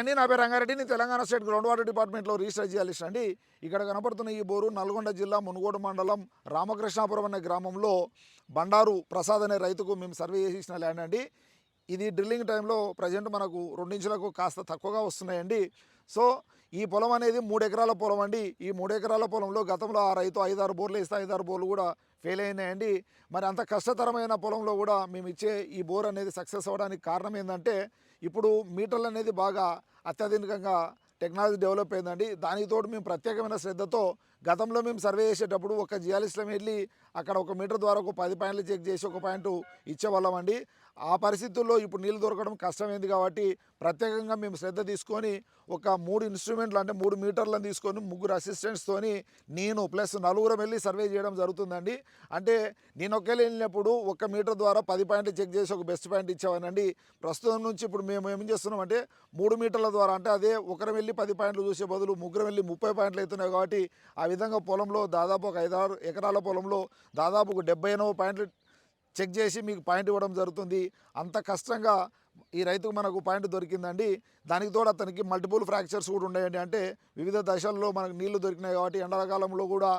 అండి నా పేరు రంగారెడ్డి. నేను తెలంగాణ స్టేట్ గ్రౌండ్ వాటర్ డిపార్ట్మెంట్లో రిజిస్టర్ చేయాలి అండి. ఇక్కడ కనపడుతున్న ఈ బోరు నల్గొండ జిల్లా మునుగోడు మండలం రామకృష్ణాపురం అనే గ్రామంలో బండారు ప్రసాద్ అనే రైతుకు మేము సర్వే చేసిన ల్యాండ్ అండి. ఇది డ్రిల్లింగ్ టైంలో ప్రజెంట్ మనకు రెండించులకు కాస్త తక్కువగా వస్తున్నాయండి. సో ఈ పొలం అనేది మూడు ఎకరాల పొలం అండి. ఈ మూడు ఎకరాల పొలంలో గతంలో ఆ రైతు ఐదారు బోర్లు వేస్తే ఐదారు బోర్లు కూడా ఫెయిల్ అయినాయండి. మరి అంత కష్టతరమైన పొలంలో కూడా మేము ఇచ్చే ఈ బోర్ అనేది సక్సెస్ అవ్వడానికి కారణం ఏంటంటే ఇప్పుడు మీటర్లు అనేది బాగా అత్యాధునికంగా టెక్నాలజీ డెవలప్ అయిందండి. దానితోటి మేము ప్రత్యేకమైన శ్రద్ధతో గతంలో మేము సర్వే చేసేటప్పుడు ఒక జియాలిస్ట్లో వెళ్ళి అక్కడ ఒక మీటర్ ద్వారా ఒక పది పాయింట్లు చెక్ చేసి ఒక పాయింట్ ఇచ్చేవాళ్ళమండి ఆ పరిస్థితుల్లో ఇప్పుడు నీళ్ళు దొరకడం కష్టమైంది కాబట్టి ప్రత్యేకంగా మేము శ్రద్ధ తీసుకొని ఒక మూడు ఇన్స్ట్రుమెంట్లు అంటే మూడు మీటర్లను తీసుకొని ముగ్గురు అసిస్టెంట్స్తోని నేను ప్లస్ నలుగురం వెళ్ళి సర్వే చేయడం జరుగుతుందండి. అంటే నేను ఒకేళ్ళు వెళ్ళినప్పుడు ఒక మీటర్ ద్వారా పది పాయింట్లు చెక్ చేసి ఒక బెస్ట్ పాయింట్ ఇచ్చేవానండి ప్రస్తుతం నుంచి ఇప్పుడు మేము ఏం చేస్తున్నాం అంటే మూడు మీటర్ల ద్వారా అంటే అదే ఒకరం వెళ్ళి పది పాయింట్లు చూసే బదులు ముగ్గురం వెళ్ళి ముప్పై పాయింట్లు అవుతున్నాయి కాబట్టి ఆ విధంగా పొలంలో దాదాపు ఒక ఐదారు ఎకరాల పొలంలో దాదాపు ఒక డెబ్బై ఎనభై పాయింట్లు చెక్ చేసి మీకు పాయింట్ ఇవ్వడం జరుగుతుంది. అంత కష్టంగా ఈ రైతుకు మనకు పాయింట్ దొరికిందండి. దానికి తోడు అతనికి మల్టిపుల్ ఫ్రాక్చర్స్ కూడా ఉన్నాయండి. అంటే వివిధ దశల్లో మనకు నీళ్ళు దొరికినాయి కాబట్టి ఎండాకాలంలో కూడా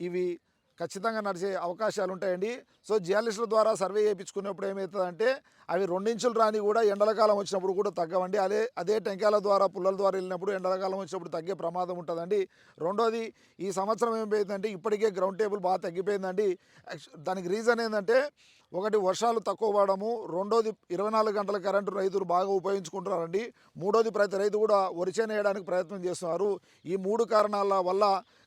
ఇవి ఖచ్చితంగా నడిచే అవకాశాలు ఉంటాయండి సో జియాలిస్టుల ద్వారా సర్వే చేయించుకున్నప్పుడు ఏమవుతుందంటే అవి రెండించులు రాని కూడా ఎండలకాలం వచ్చినప్పుడు కూడా తగ్గవండి. అదే అదే టెంకాయల ద్వారా పుల్లల ద్వారా వెళ్ళినప్పుడు ఎండలకాలం వచ్చినప్పుడు తగ్గే ప్రమాదం ఉంటుందండి. రెండోది ఈ సంవత్సరం ఏమైపోయిందంటే ఇప్పటికే గ్రౌండ్ టేబుల్ బాగా తగ్గిపోయిందండి. దానికి రీజన్ ఏంటంటే ఒకటి వర్షాలు తక్కువ పడము రెండోది ఇరవై నాలుగు గంటల కరెంటు రైతులు బాగా ఉపయోగించుకుంటున్నారండి. మూడోది ప్రతి రైతు కూడా వరిచేను వేయడానికి ప్రయత్నం చేస్తున్నారు. ఈ మూడు కారణాల వల్ల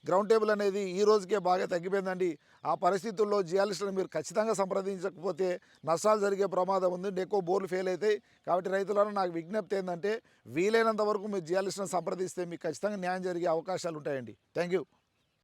గ్రౌండ్ టేబుల్ అనేది ఈ రోజుకే బాగా తగ్గిపోయిందండి. ఆ పరిస్థితుల్లో జియాలిస్టులను మీరు ఖచ్చితంగా సంప్రదించకపోతే నష్టాలు జరిగే ప్రమాదం ఉంది. ఎక్కువ బోర్లు ఫెయిల్ అవుతాయి. కాబట్టి రైతులను నాకు విజ్ఞప్తి ఏంటంటే వీలైనంత వరకు మీరు జియాలిస్టులను సంప్రదిస్తే మీకు ఖచ్చితంగా న్యాయం జరిగే అవకాశాలు ఉంటాయండి. Thank you